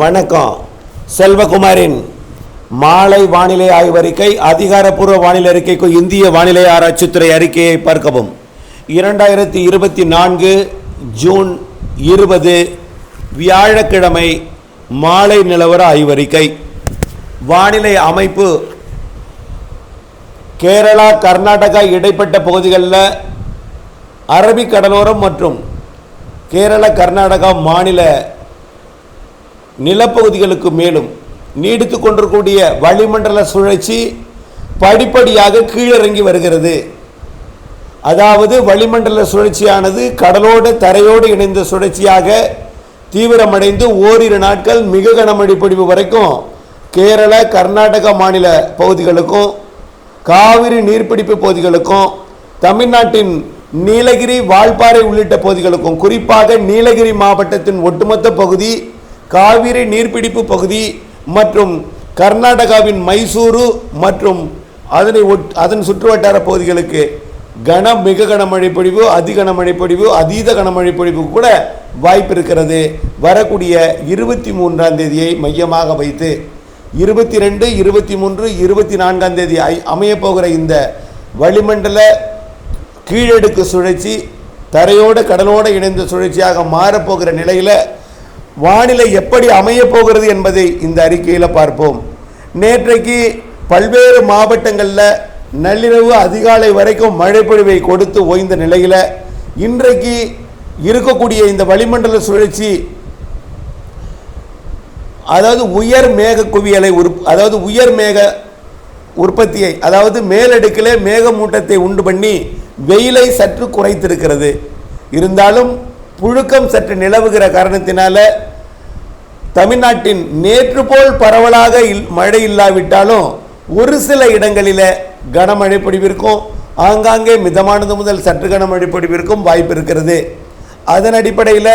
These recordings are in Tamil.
வணக்கம். செல்வகுமாரின் மாலை வானிலை ஆய்வறிக்கை அதிகாரப்பூர்வ வானிலை அறிக்கைக்கு இந்திய வானிலை ஆராய்ச்சித்துறை அறிக்கையை பார்க்கவும். இரண்டாயிரத்தி இருபத்தி நான்கு ஜூன் இருபது வியாழக்கிழமை மாலை நிலவர ஆய்வறிக்கை. வானிலை அமைப்பு. கேரளா கர்நாடகா இடைப்பட்ட பகுதிகளில் அரபிக் கடலோரம் மற்றும் கேரள கர்நாடகா மாநில நிலப்பகுதிகளுக்கு மேலும் நீடித்து கொண்டிருக்கக்கூடிய வளிமண்டல சுழற்சி படிப்படியாக கீழிறங்கி வருகிறது. அதாவது வளிமண்டல சுழற்சியானது கடலோடு தரையோடு இணைந்த சுழற்சியாக தீவிரமடைந்து ஓரிரு நாட்கள் மிக கனமழை பொழிவு வரைக்கும் கேரள கர்நாடக மாநில பகுதிகளுக்கும் காவிரி நீர்பிடிப்பு பகுதிகளுக்கும் தமிழ்நாட்டின் நீலகிரி வால்பாறை உள்ளிட்ட பகுதிகளுக்கும் குறிப்பாக நீலகிரி மாவட்டத்தின் ஒட்டுமொத்த பகுதி காவிரி நீர்பிடிப்பு பகுதி மற்றும் கர்நாடகாவின் மைசூரு மற்றும் அதனை ஒட் அதன் சுற்றுவட்டார பகுதிகளுக்கு கன மிக கனமழை பொழிவு அதி கனமழை பொழிவு அதீத கனமழை பொழிவு கூட வாய்ப்பு இருக்கிறது வரக்கூடிய இருபத்தி மூன்றாம் தேதியை மையமாக வைத்து இருபத்தி ரெண்டு இருபத்தி மூன்று இருபத்தி நான்காம் தேதி அமையப்போகிற இந்த வளிமண்டல கீழடுக்கு சுழற்சி தரையோடு கடலோடு இணைந்த சுழற்சியாக மாறப்போகிற நிலையில் வானிலை எப்படி அமையப் போகிறது என்பதை இந்த அறிக்கையில் பார்ப்போம். நேற்றைக்கு பல்வேறு மாவட்டங்களில் நள்ளிரவு அதிகாலை வரைக்கும் மழைப்பொழிவை கொடுத்து ஓய்ந்த நிலையில் இன்றைக்கு இருக்கக்கூடிய இந்த வளிமண்டல சுழற்சி அதாவது உயர் மேக குவியலை உற் அதாவது உயர் மேக உற்பத்தியை அதாவது மேலடுக்கிலே மேகமூட்டத்தை உண்டு பண்ணி வெயிலை சற்று குறைத்திருக்கிறது. இருந்தாலும் புழுக்கம் சற்று நிலவுகிற காரணத்தினால தமிழ்நாட்டின் நேற்று போல் பரவலாக இல் மழை இல்லாவிட்டாலும் ஒரு சில இடங்களில் கனமழை பொழிவிற்கும் ஆங்காங்கே மிதமானது முதல் சற்று கனமழை பொழிவிற்கும் வாய்ப்பு இருக்கிறது. அதன் அடிப்படையில்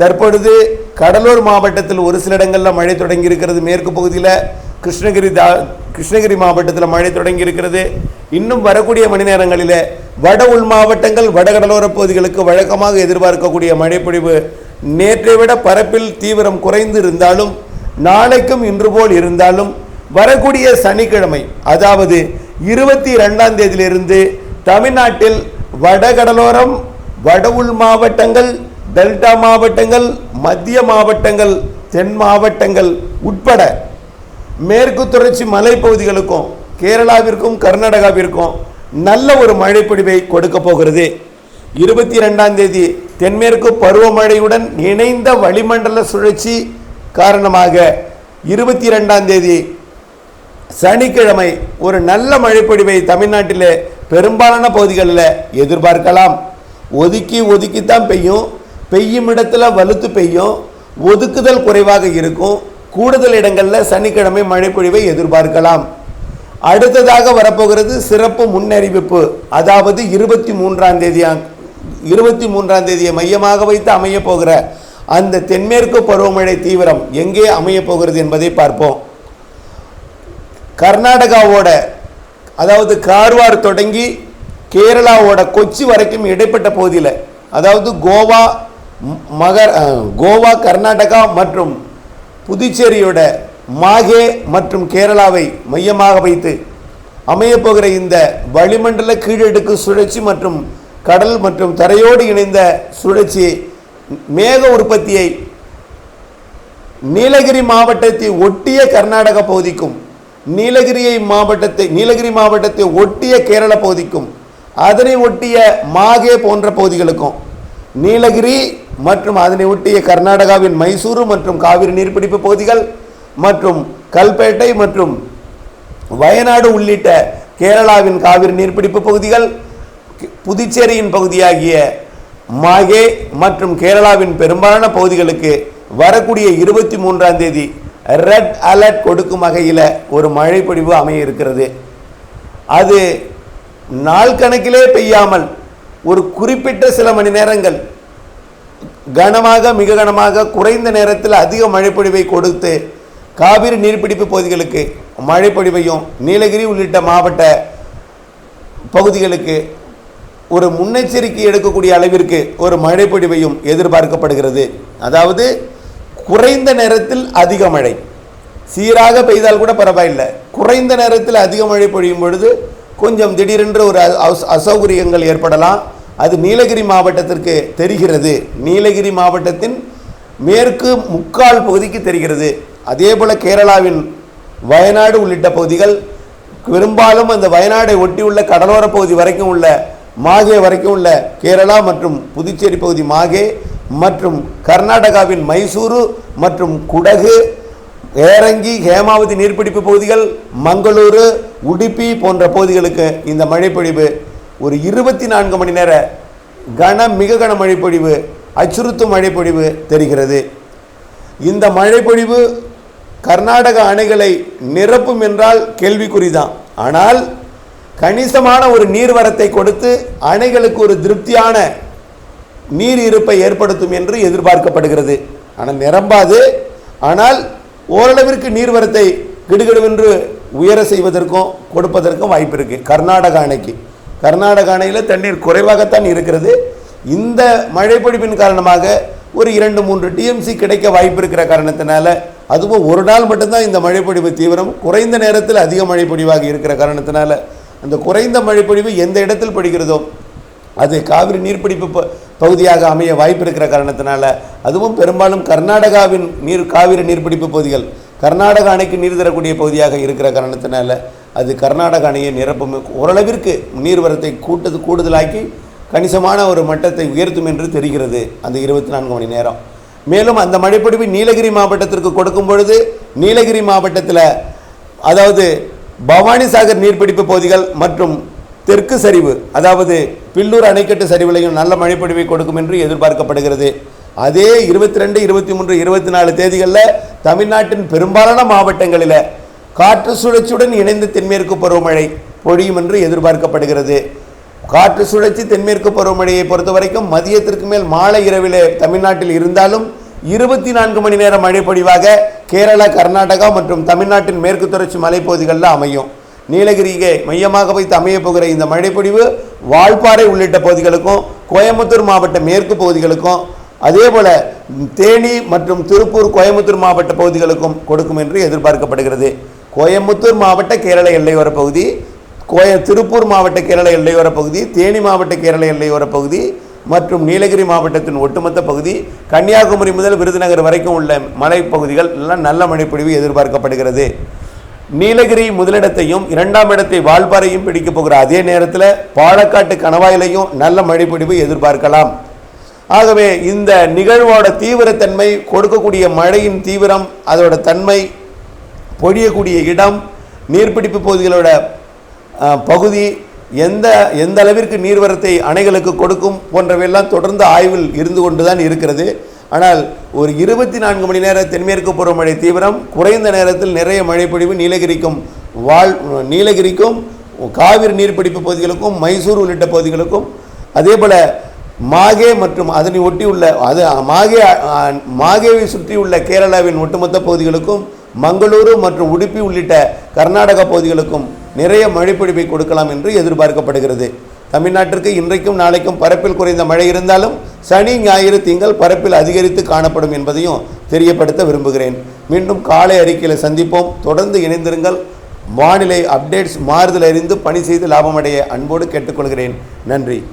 தற்பொழுது கடலூர் மாவட்டத்தில் ஒரு சில இடங்களில் மழை தொடங்கி இருக்கிறது மேற்கு பகுதியில் கிருஷ்ணகிரி தா கிருஷ்ணகிரி மாவட்டத்தில் மழை தொடங்கி இருக்கிறது. இன்னும் வரக்கூடிய மணி நேரங்களில் வட உள் மாவட்டங்கள் வடகடலோர பகுதிகளுக்கு வழக்கமாக எதிர்பார்க்கக்கூடிய மழைப்பொழிவு நேற்றை விட பரப்பில் தீவிரம் குறைந்து இருந்தாலும் நாளைக்கும் இன்று போல் இருந்தாலும் வரக்கூடிய சனிக்கிழமை அதாவது இருபத்தி ரெண்டாம் தேதியிலிருந்து தமிழ்நாட்டில் வடகடலோரம் வட உள் மாவட்டங்கள் டெல்டா மாவட்டங்கள் மத்திய மாவட்டங்கள் தென் மாவட்டங்கள் உட்பட மேற்கு தொடர்ச்சி மலைப்பகுதிகளுக்கும் கேரளாவிற்கும் கர்நாடகாவிற்கும் நல்ல ஒரு மழைப்பொழிவை கொடுக்க போகிறது. இருபத்தி ரெண்டாம் தேதி தென்மேற்கு பருவமழையுடன் இணைந்த வளிமண்டல சுழற்சி காரணமாக இருபத்தி ரெண்டாம் தேதி சனிக்கிழமை ஒரு நல்ல மழைப்பொழிவை தமிழ்நாட்டில் பெரும்பாலான பகுதிகளில் எதிர்பார்க்கலாம். ஒதுக்கி ஒதுக்கித்தான் பெய்யும். பெய்யும் இடத்துல வலுத்து பெய்யும். ஒதுக்குதல் குறைவாக இருக்கும். கூடுதல் இடங்களில் சனிக்கிழமை மழைப்பொழிவை எதிர்பார்க்கலாம். அடுத்ததாக வரப்போகிறது சிறப்பு முன்னறிவிப்பு. அதாவது இருபத்தி மூன்றாம் தேதி இருபத்தி மூன்றாம் தேதியை மையமாக வைத்து அமையப் போகிற அந்த தென்மேற்கு பருவமழை தீவிரம் எங்கே அமையப் போகிறது என்பதை பார்ப்போம். கர்நாடகாவோட அதாவது கார்வார் தொடங்கி கேரளாவோட கொச்சி வரைக்கும் இடைப்பட்ட பகுதியில் அதாவது கோவா மகர் கோவா கர்நாடகா மற்றும் புதுச்சேரியோட மாகே மற்றும் கேரளாவை மையமாக வைத்து அமையப்போகிற இந்த வளிமண்டல கீழடுக்கு சுழற்சி மற்றும் கடல் மற்றும் தரையோடு இணைந்த சுழற்சி மேக உற்பத்தியை நீலகிரி மாவட்டத்தை ஒட்டிய கர்நாடக பகுதிக்கும் நீலகிரியை மாவட்டத்தை நீலகிரி மாவட்டத்தை ஒட்டிய கேரள பகுதிக்கும் அதனை ஒட்டிய மாகே போன்ற பகுதிகளுக்கும் நீலகிரி மற்றும் அதனை ஒட்டிய கர்நாடகாவின் மைசூரு மற்றும் காவிரி நீர்பிடிப்பு பகுதிகள் மற்றும் கல்பேட்டை மற்றும் வயநாடு உள்ளிட்ட கேரளாவின் காவிரி நீர்பிடிப்பு பகுதிகள் புதுச்சேரியின் பகுதியாகிய மாகே மற்றும் கேரளாவின் பெரும்பாலான பகுதிகளுக்கு வரக்கூடிய இருபத்தி மூன்றாம் தேதி ரெட் அலர்ட் கொடுக்கும் வகையில் ஒரு மழைப்பொழிவு அமைய இருக்கிறது அது நாள் கணக்கிலே பெய்யாமல் ஒரு குறிப்பிட்ட சில மணி நேரங்கள் கனமாக மிக கனமாக குறைந்த நேரத்தில் அதிக மழைப்பொழிவை கொடுத்து காவிரி நீர்பிடிப்பு பகுதிகளுக்கு மழைப்பொழிவையும் நீலகிரி உள்ளிட்ட மாவட்ட பகுதிகளுக்கு ஒரு முன்னெச்சரிக்கை எடுக்கக்கூடிய அளவிற்கு ஒரு மழைப்பொழிவையும் எதிர்பார்க்கப்படுகிறது. அதாவது குறைந்த நேரத்தில் அதிக மழை. சீராக பெய்தால் கூட பரவாயில்லை. குறைந்த நேரத்தில் அதிக மழை பொழியும் பொழுது கொஞ்சம் திடீரென்று ஒரு அசௌகரியங்கள் ஏற்படலாம். அது நீலகிரி மாவட்டத்திற்கு தெரிகிறது. நீலகிரி மாவட்டத்தின் மேற்கு முக்கால் பகுதிக்கு தெரிகிறது. அதே போல் கேரளாவின் வயநாடு உள்ளிட்ட பகுதிகள் பெரும்பாலும் அந்த வயநாடை ஒட்டியுள்ள கடலோர பகுதி வரைக்கும் உள்ள மாகே வரைக்கும் உள்ள கேரளா மற்றும் புதுச்சேரி பகுதி மாகே மற்றும் கர்நாடகாவின் மைசூரு மற்றும் குடகு ஏரங்கி ஹேமாவதி நீர்பிடிப்பு பகுதிகள் மங்களூரு உடுப்பி போன்ற பகுதிகளுக்கு இந்த மழைப்பொழிவு ஒரு இருபத்தி நான்கு மணி நேர கன மிக கன மழைப்பொழிவு அச்சுறுத்தும் மழைப்பொழிவு தெரிகிறது. இந்த மழைப்பொழிவு கர்நாடக அணைகளை நிரப்பும் என்றால் கேள்விக்குறிதான். ஆனால் கணிசமான ஒரு நீர்வரத்தை கொடுத்து அணைகளுக்கு ஒரு திருப்தியான நீர் இருப்பை ஏற்படுத்தும் என்று எதிர்பார்க்கப்படுகிறது. ஆனால் நிரம்பாது. ஆனால் ஓரளவிற்கு நீர்வரத்தை கிடுகிடுவென்று உயர செய்வதற்கும் கொடுப்பதற்கும் வாய்ப்பு இருக்குது கர்நாடக அணைக்கு. கர்நாடக அணையில் தண்ணீர் குறைவாகத்தான் இருக்கிறது. இந்த மழைப்பொழிப்பின் காரணமாக ஒரு இரண்டு மூன்று டிஎம்சி கிடைக்க வாய்ப்பு இருக்கிற காரணத்தினால அதுவும் ஒரு நாள் மட்டும்தான் இந்த மழைப்பொழிவு தீவிரம். குறைந்த நேரத்தில் அதிக மழைப்பொழிவாக இருக்கிற காரணத்தினால அந்த குறைந்த மழைப்பொழிவு எந்த இடத்தில் படுகிறதோ அது காவிரி நீர்பிடிப்பு ப- பகுதியாக அமைய வாய்ப்பு இருக்கிற காரணத்தினால அதுவும் பெரும்பாலும் கர்நாடகாவின் நீர் காவிரி நீர்பிடிப்பு பகுதிகள் கர்நாடக அணைக்கு நீர் தரக்கூடிய பகுதியாக இருக்கிற காரணத்தினால அது கர்நாடக அணையை நிரப்பும் ஓரளவிற்கு நீர்வரத்தை கூட்டது கூடுதலாக்கி கணிசமான ஒரு மட்டத்தை உயர்த்தும் என்று தெரிகிறது அந்த இருபத்தி நான்கு மணி நேரம். மேலும் அந்த மழைப்பொழிவு நீலகிரி மாவட்டத்திற்கு கொடுக்கும் பொழுது நீலகிரி மாவட்டத்தில் அதாவது பவானிசாகர் நீர்பிடிப்பு பகுதிகள் மற்றும் தெற்கு சரிவு அதாவது பில்லூர் அணைக்கட்டு சரிவிலையும் நல்ல மழைப்பொழிவை கொடுக்கும் என்று எதிர்பார்க்கப்படுகிறது. அதே இருபத்தி ரெண்டு இருபத்தி மூன்று இருபத்தி நாலு தேதிகளில் தமிழ்நாட்டின் பெரும்பாலான மாவட்டங்களில் காற்று சுழற்சியுடன் இணைந்து தென்மேற்கு பருவமழை பொழியும் என்று எதிர்பார்க்கப்படுகிறது. காற்று சுழற்சி தென்மேற்கு பருவமழையை பொறுத்த வரைக்கும் மதியத்திற்கு மேல் மாலை இரவிலே தமிழ்நாட்டில் இருந்தாலும் இருபத்தி நான்கு மணி நேர மழைப்பொழிவாக கேரளா கர்நாடகா மற்றும் தமிழ்நாட்டின் மேற்கு தொடர்ச்சி மலைப்பகுதிகளில் அமையும். நீலகிரியை மையமாக வைத்து அமையப் போகிற இந்த மழைப்பொழிவு வால்பாறை உள்ளிட்ட பகுதிகளுக்கும் கோயம்புத்தூர் மாவட்ட மேற்கு பகுதிகளுக்கும் அதே போல தேனி மற்றும் திருப்பூர் கோயம்புத்தூர் மாவட்ட பகுதிகளுக்கும் கொடுக்கும் என்று எதிர்பார்க்கப்படுகிறது. கோயம்புத்தூர் மாவட்ட கேரள எல்லையோர பகுதி கோய திருப்பூர் மாவட்ட கேரள எல்லையோர பகுதி தேனி மாவட்ட கேரள எல்லையோர பகுதி மற்றும் நீலகிரி மாவட்டத்தின் ஒட்டுமொத்த பகுதி கன்னியாகுமரி முதல் விருதுநகர் வரைக்கும் உள்ள மலைப்பகுதிகள் எல்லாம் நல்ல மழைப்பொழிவு எதிர்பார்க்கப்படுகிறது. நீலகிரி முதலிடத்தையும் இரண்டாம் இடத்தை வால்பாறையும் பிடிக்கப் போகிற அதே நேரத்தில் பாலக்காட்டு கணவாயிலையும் நல்ல மழைப்பொழிவு எதிர்பார்க்கலாம். ஆகவே இந்த நிகழ்வோட தீவிரத்தன்மை கொடுக்கக்கூடிய மழையின் தீவிரம் அதோட தன்மை பொழியக்கூடிய இடம் நீர்பிடிப்பு பகுதிகளோட பகுதி எந்த எந்த அளவிற்கு நீர்வரத்தை அணைகளுக்கு கொடுக்கும் போன்றவையெல்லாம் தொடர்ந்து ஆய்வில் இருந்து கொண்டு தான் இருக்கிறது. ஆனால் ஒரு இருபத்தி நான்கு மணி நேர தென்மேற்கு பருவமழை தீவிரம் குறைந்த நேரத்தில் நிறைய மழைப்பொழிவு நீலகிரிக்கும் வாழ் நீலகிரிக்கும் காவிரி நீர்பிடிப்பு பகுதிகளுக்கும் மைசூர் உள்ளிட்ட பகுதிகளுக்கும். அதே போல் மாகே மற்றும் அதனை ஒட்டி உள்ள அது மாகே அ, மாகேவை சுற்றியுள்ள கேரளாவின் ஒட்டுமொத்த பகுதிகளுக்கும் மங்களூரு மற்றும் உடுப்பி உள்ளிட்ட கர்நாடக பகுதிகளுக்கும் நிறைய மழைப்பொழிவை கொடுக்கலாம் என்று எதிர்பார்க்கப்படுகிறது. தமிழ்நாட்டிற்கு இன்றைக்கும் நாளைக்கும் பரப்பில் குறைந்த மழை இருந்தாலும் சனி ஞாயிறு திங்கள் பரப்பில் அதிகரித்து காணப்படும் என்பதையும் தெரியப்படுத்த விரும்புகிறேன். மீண்டும் காலை அறிக்கையில் சந்திப்போம். தொடர்ந்து இணைந்திருங்கள். வானிலை அப்டேட்ஸ் மாறுதல் அறிந்து பணி செய்து லாபமடைய அன்போடு கேட்டுக்கொள்கிறேன். நன்றி.